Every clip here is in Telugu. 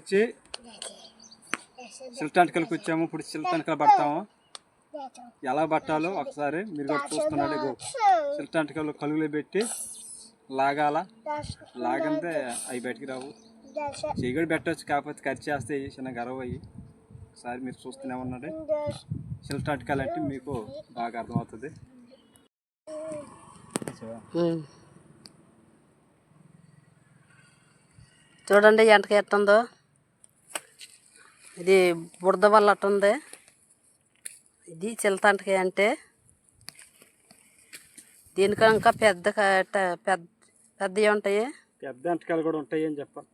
ఇచ్చి చిల్టంటకలకు వచ్చాము. ఇప్పుడు చిల్టంటకలు పడతాము. ఎలా పట్టాలో ఒకసారి మీరు కూడా చూస్తున్నాడు ఇగో చిల్టంటకలు కలుగులో పెట్టి లాగాల. లాగంతే అవి బయటికి రావు. చెయ్యి పెట్టవచ్చు కాకపోతే ఖర్చు చేస్తే చిన్న గర్వ అయ్యి. ఒకసారి మీరు చూస్తూనే ఉన్నాడు చిల్టంటకాలు అంటే మీకు బాగా అర్థమవుతుంది. చూడండి ఎంటకి ఎట్టుందో ఇది బురద వల్ల అట్టుంది. ఇది చిలతంటకి అంటే దీనికి ఇంకా పెద్ద పెద్ద పెద్దవి ఉంటాయి. పెద్ద అంటకాలు కూడా ఉంటాయి అని చెప్పాలి.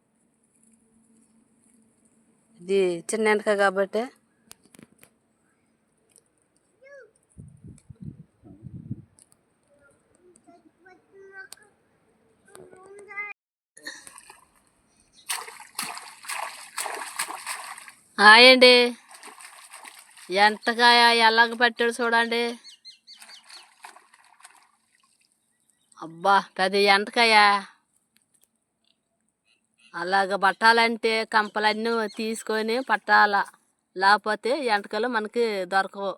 ఇది చిన్న ఎంటక కాబట్టి హాయండి. ఎంటకాయ ఎలాగ పట్టాడు చూడండి. అబ్బా పెద్ద ఎంటకాయ అలాగ పట్టాలంటే కంపలన్నీ తీసుకొని పట్టాల. లేకపోతే ఎంటకలు మనకి దొరకవు.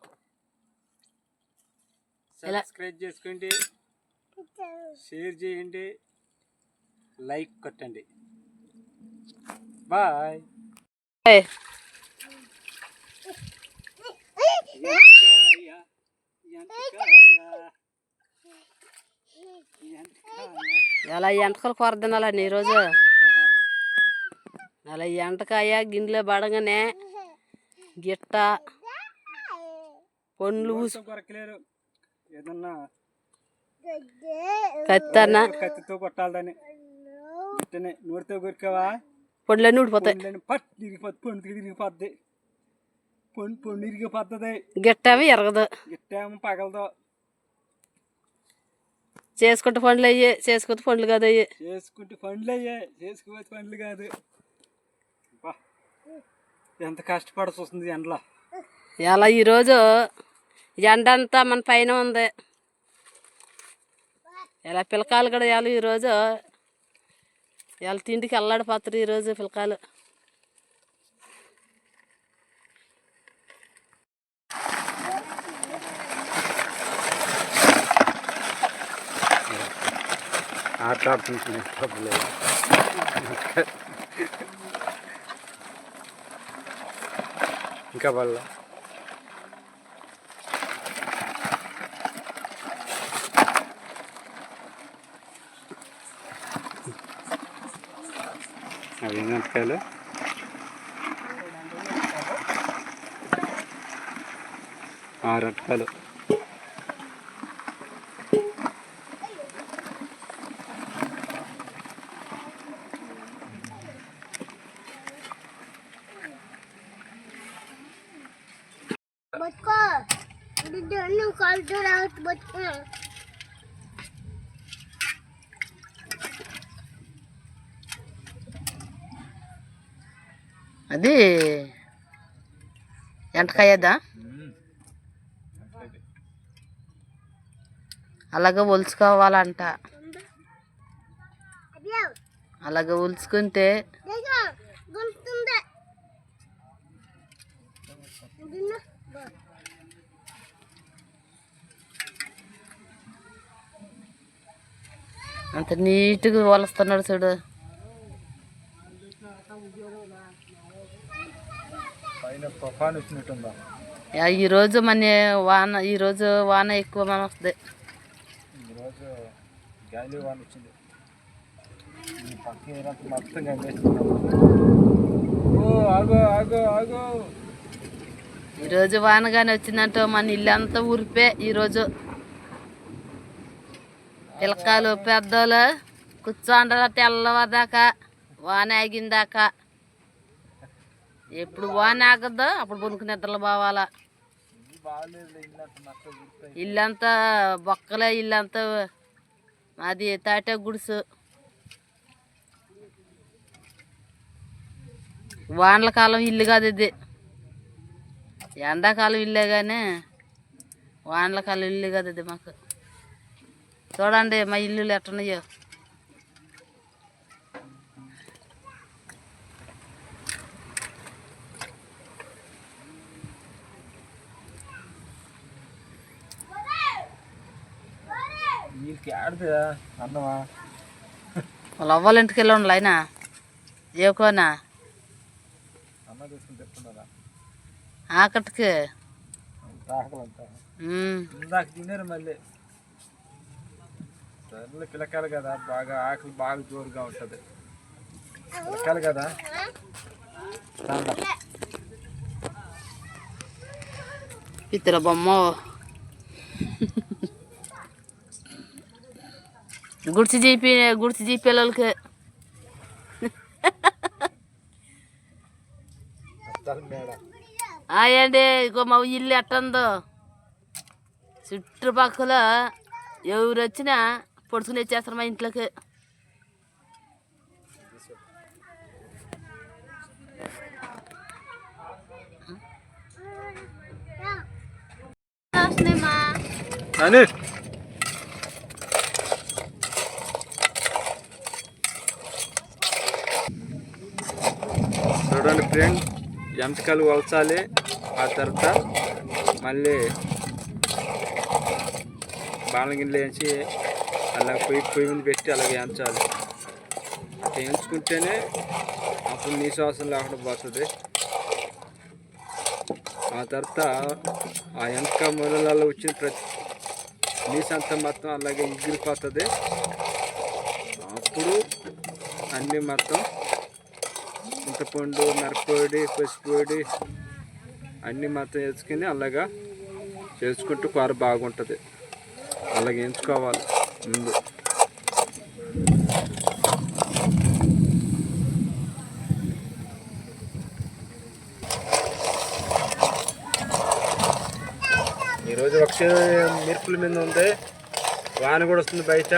సబ్స్క్రైబ్ చేసుకోండి. షేర్ చేయండి. లైక్ కొట్టండి. బాయ్ ఎలా ఎంటకలు కూర తినాలండి ఈరోజు అలా ఎంటకాయ గిన్నెలో పడగానే గిట్ట పండ్లు ఏదన్నా కత్తన్న కత్తితో కొట్టాలని కొరికావా? పండ్లన్నీ ఊడిపోతాయి. పండ్లని పట్ ఇరిగిపోద్ది పండు ఇరిగిపోద్ది పండు పండు ఇరిగిపోతుంది గిట్టవి ఎరగదు గిట్టేమో పగలదు చేసుకుంటే పండ్లు అయ్యి చేసుకుంటే పండ్లు కాదు అయ్యి చేసుకుంటే పండ్లు అయ్యే చేసుకోవచ్చు పండ్లు కాదు ఎంత కష్టపడాల్సి వస్తుంది ఎండలో ఎలా ఈరోజు ఎండ అంతా మన పైన ఉంది ఎలా పిల్లకాయలు కూడా ఎలా ఈరోజు ఎలా తిండికి అల్లాడిపోతారు ఈరోజు పిల్లకాయలు ఆటలాడుతుంటున్నాయి డబ్బులు ఇంకా వాళ్ళ అవి ఎంతకాయలు ఆరు అటకాలు అది ఎంటకాయదా? అలాగే ఒలుచుకోవాలంట. అలాగే ఒలుచుకుంటే అంత నీట్గా వలుస్తున్నాడు చూడు. తుఫాన్ వచ్చినట్టుందా? యా, ఈరోజు మన వాన ఈరోజు వాన ఎక్కువ మన వస్తుంది. ఈరోజు గాలి వాన వచ్చింది. ఈ పక్క మొత్తం ఓ ఆగో ఆగో ఆగో. ఈరోజు వానగానే వచ్చిందంటే మన ఇల్లు అంతా ఊరిపే ఈరోజు పిల్లకాయలు పెద్దోళ్ళు కూర్చోండాల తెల్లవదాకా వాన ఆగిందాకా. ఎప్పుడు వాన ఆగద్దో అప్పుడు బొనుకు నిద్రలు బావాలా. ఇల్లంతా ఇల్లంతా బొక్కలే ఇల్లంతా మాది తాటే గుడుసు. వానల కాలం ఇల్లు కాదు ఇది. ఎండాకాలం ఇల్లే కానీ వానల కాలం ఇల్లు కాదు ఇది మాకు. చూడండి మా ఇల్లులు ఎట్టున్నాయో ఆడితే అన్నమా? వాళ్ళ అవ్వాల ఇంటికి వెళ్ళి ఉండాలి అయినా ఏకోనా అన్న తీసుకుని చెప్తున్నారా ఆకటికి. ఇందాక తిన్నారు మళ్ళీ. సర్లే పిల్లకాయలు కదా బాగా ఆకలి బాగా జోరుగా ఉంటుంది. పిల్లకాయలు కదా. పిత్తుల బొమ్మ. గుడిసి జీపి గుడిసి జీపి పిల్లలకి అయ్యండి ఇగో మా ఇల్లు ఎట్టుందో. చుట్టుపక్కల ఎవరు వచ్చినా పొడుచుకుని వచ్చేస్తారు మా ఇంట్లోకి. అని చూడండి ఫ్రెండ్ ఎంటకలు వలచాలి ఆ తర్వాత మళ్ళీ బాణగిన్నెలు వేసి అలా పొయ్యి పొయ్యి మీద పెట్టి అలాగే ఎంచాలి వేయించుకుంటేనే ఎంచుకుంటేనే అప్పుడు నీ శ్వాసం లేకుండా పోతుంది. ఆ తర్వాత ఆ ఎంతక మూలలలో వచ్చిన ప్రతి నీసు అంతా మొత్తం అలాగే ఎగిరిపోతుంది అప్పుడు అన్నీ మొత్తం చింతపండు మిరపొడి పసిపొడి అన్నీ మొత్తం వేసుకుని అలాగా చేసుకుంటూ కూర బాగుంటుంది. అలాగే ఎంచుకోవాలి ముందు. ఈరోజు ఒక మిరుపుల మీద ఉంది. వాన కూడా వస్తుంది బయట.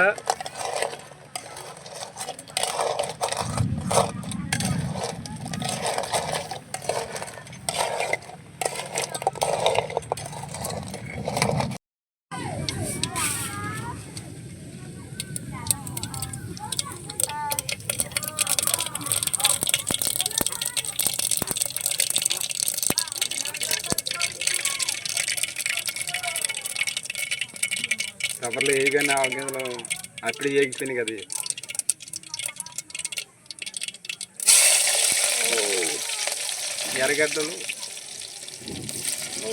కవర్లో వేయగానే ఆ గింజలు అప్పుడే ఏగిపోయినాయి కదా ఇవి. ఓ, ఎర్రగడ్డలు ఓ.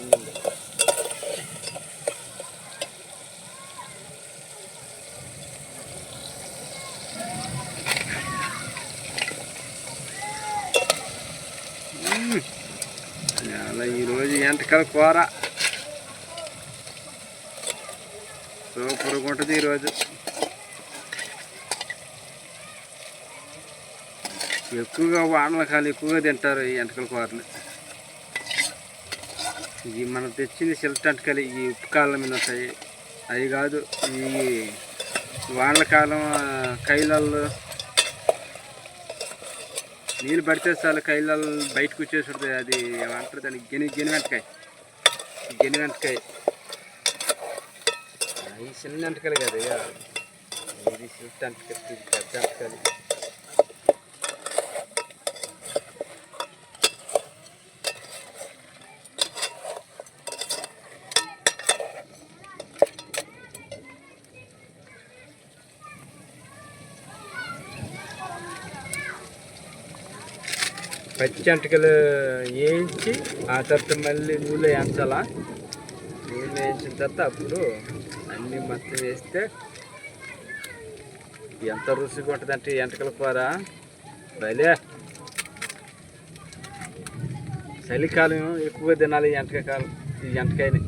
ఈరోజు కూర. సూపర్గా ఉంటుంది ఈరోజు. ఎక్కువగా వానల కాలు ఎక్కువగా తింటారు ఈ ఎంటకల కూరని ఇవి మనం తెచ్చింది సిల్ట్ ఎంటకలు ఈ ఉప్పు కాలం మీద ఉంటాయి. అవి కాదు ఈ వానల కాలం కైలల్లో నీళ్ళు పడితే చాలు కైలాలు బయటకు వచ్చేసి ఉంటుంది. అది ఏమంటారు దానికి గెని గెని వెంటకాయ. ఈ వెంటకాయ ఈ చిన్న ఎంటకలు కదా ఇది సిల్ట్ ఎంటకాయ ఇది పెద్ద ఎంటకాయలు పచ్చి ఎంటకలు వేయించి ఆ తర్వాత మళ్ళీ నూనె వేయించాలా నూనె వేయించిన తర్వాత అప్పుడు అన్నీ మొత్తం వేస్తే ఎంత రుచిగా ఉంటుందంటే ఎంటకల కూర. భలే! చలికాలం ఎక్కువ తినాలి ఈ ఎంటకాయ కాలం ఈ ఎంటకాయని.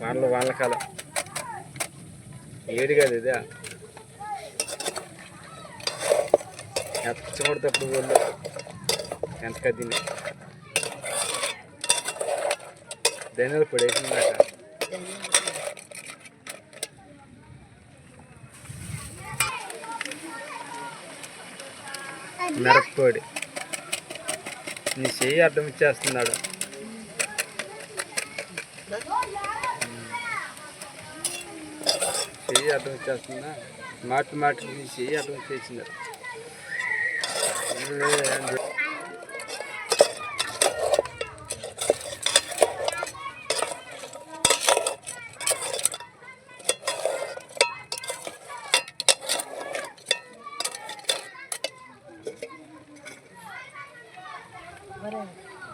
వాళ్ళ వాళ్ళ కాలం. ఏడు కాదు ఇదే ఎచ్చబడినప్పుడు వాళ్ళు ఎంత కదిని ధనియాల పొడి వేసిందాక మిరప్పొడి. నీ చెయ్యి అడ్డం ఇచ్చేస్తున్నాడు. చెయ్యి అడ్డం ఇచ్చేస్తుందా మాట మాట నీ చెయ్యి అడ్డం ఇచ్చేసింది Leandro.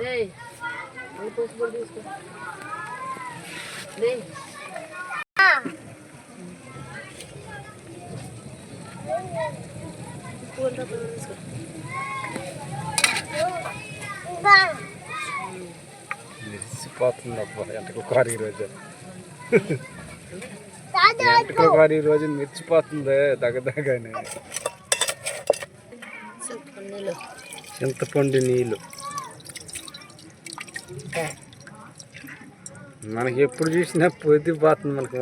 Ei, depois vou buscar. ei మెరిసిపోతుంది అబ్బా ఎంటకు కూర ఈరోజు ఎంటకు కూర ఈరోజు మెరిచిపోతుంది దగ్గదగానే చింతపండు నీళ్ళు. మనకి ఎప్పుడు చూసినా పొద్దు పోతుంది మనకి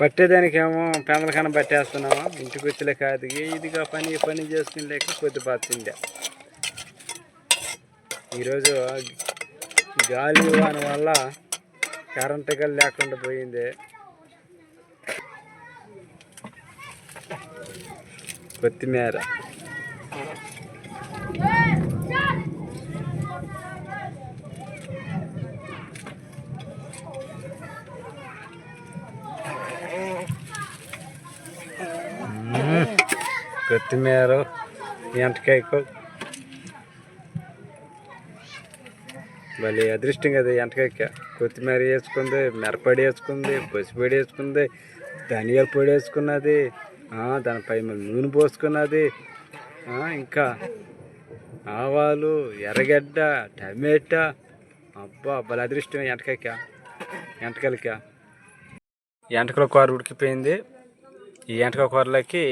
పట్టేదానికి ఏమో పెందలకన్నా పట్టేస్తున్నాము? ఇంటికి వచ్చలే కాదు ఇదిగా పని పని చేసుకుని లేక పొద్దు ఈరోజు గాలి వాన వల్ల కరెంటు గల్ లేకుండా పోయింది. కొత్తిమీర. కొత్తిమీర ఎంటకాయకు. భలే అదృష్టం కదా ఎంటకాయ కొత్తిమీర వేసుకుంది మిరపొడి వేసుకుంది పసిపొడి వేసుకుంది ధనియాల పొడి వేసుకున్నది దానిపై నూనె పోసుకున్నది ఇంకా ఆవాలు ఎర్రగడ్డ టమాటా. అబ్బా భలే అదృష్టం ఎంటకాయక. ఎంటకాయలక. ఎంటకల కూర ఉడికిపోయింది. ఈ ఎంటకాయ కూరలోకి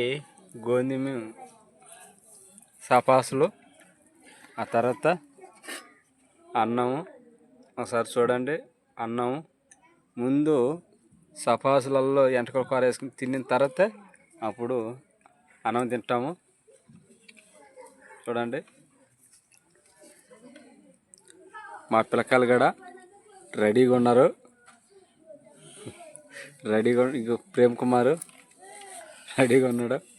గోధుమ సపాసులు ఆ తర్వాత అన్నము. ఒకసారి చూడండి అన్నము. ముందు సపాసులలో ఎంటకల కూర వేసుకుని తిన్న తర్వాత అప్పుడు అన్నం తింటాము. చూడండి. మా పిల్లకాయలు కూడా రెడీగా ఉన్నారు. రెడీగా ఇంకో ప్రేమ్ కుమారు రెడీగా ఉన్నాడు.